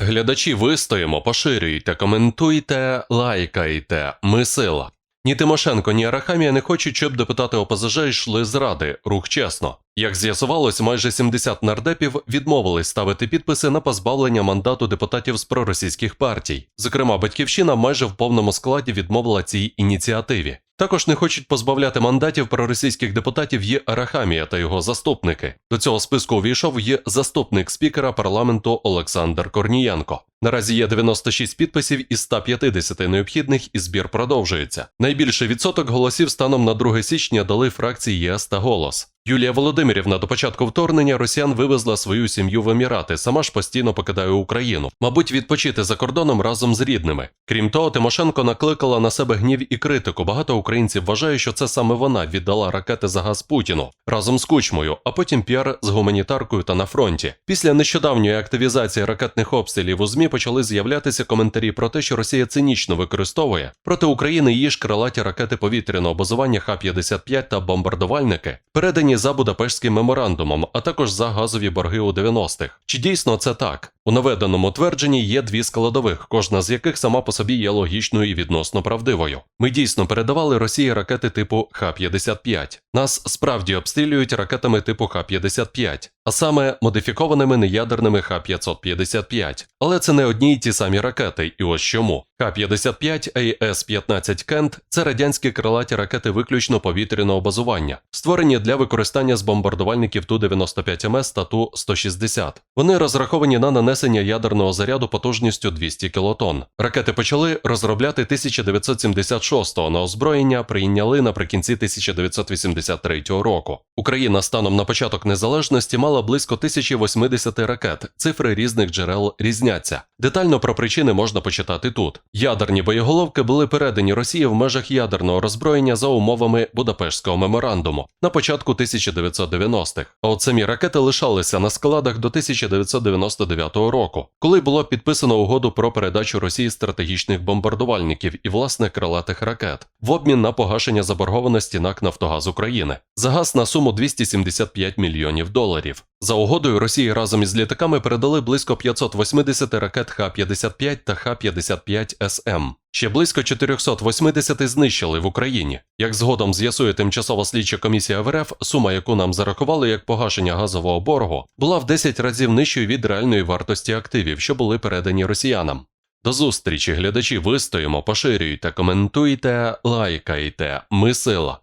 глядачі, вистоїмо, поширюйте, коментуйте, лайкайте. Ми сила. Ні Тимошенко, ні Арахамія не хочуть, щоб депутати ОПЗЖ йшли з ради. Рух чесно. Як з'ясувалось, майже 70 нардепів відмовились ставити підписи на позбавлення мандату депутатів з проросійських партій. Зокрема, батьківщина майже в повному складі відмовила цій ініціативі. Також не хочуть позбавляти мандатів проросійських депутатів є Арахамія та його заступники. До цього списку увійшов є заступник спікера парламенту Олександр Корнієнко. Наразі є 96 підписів із 150 необхідних, і збір продовжується. Найбільший відсоток голосів станом на 2 січня дали фракції ЄС та голос. Юлія Володимирівна до початку вторгнення росіян вивезла свою сім'ю в Емірати, сама ж постійно покидає Україну, мабуть, відпочити за кордоном разом з рідними. Крім того, Тимошенко накликала на себе гнів і критику. Багато українців вважають, що це саме вона віддала ракети за газ Путіну разом з кучмою, а потім піар з гуманітаркою та на фронті. Після нещодавньої активізації ракетних обстрілів у ЗМІ почали з'являтися коментарі про те, що Росія цинічно використовує проти України її ж крилаті ракети повітряного базування Х-55 та бомбардувальники, передані за Будапештським меморандумом, а також за газові борги у 90-х. Чи дійсно це так? У наведеному твердженні є дві складових, кожна з яких сама по собі є логічною і відносно правдивою. Ми дійсно передавали Росії ракети типу Х-55. Нас справді обстрілюють ракетами типу Х-55, а саме модифікованими неядерними Х-555. Але це не одні й ті самі ракети, і ось чому. Х-55 АС-15 Кент це радянські крилаті ракети виключно повітряного базування, створені для використання з бомбардувальників Ту-95МС та Ту-160. Вони розраховані на нанесення ядерного заряду потужністю 200 кілотон. Ракети почали розробляти 1976-го на озброєння, прийняли наприкінці 1983 року. Україна станом на початок незалежності мала близько 1080 ракет. Цифри різних джерел різняться. Детально про причини можна почитати тут. Ядерні боєголовки були передані Росії в межах ядерного роззброєння за умовами Будапештського меморандуму на початку 1990-х. А от самі ракети лишалися на складах до 1999 року, коли було підписано угоду про передачу Росії стратегічних бомбардувальників і власне крилатих ракет в обмін на погашення заборгованості НАК Нафтогаз України за газ на суму 275 мільйонів доларів. За угодою Росії разом із літаками передали близько 580 ракет Х-55 та Х-55СМ. Ще близько 480 знищили в Україні. Як згодом з'ясує тимчасова слідча комісія ВРФ, сума, яку нам зарахували як погашення газового боргу, була в 10 разів нижчою від реальної вартості активів, що були передані росіянам. До зустрічі, глядачі, вистоїмо, поширюйте, коментуйте, лайкайте. Ми сила.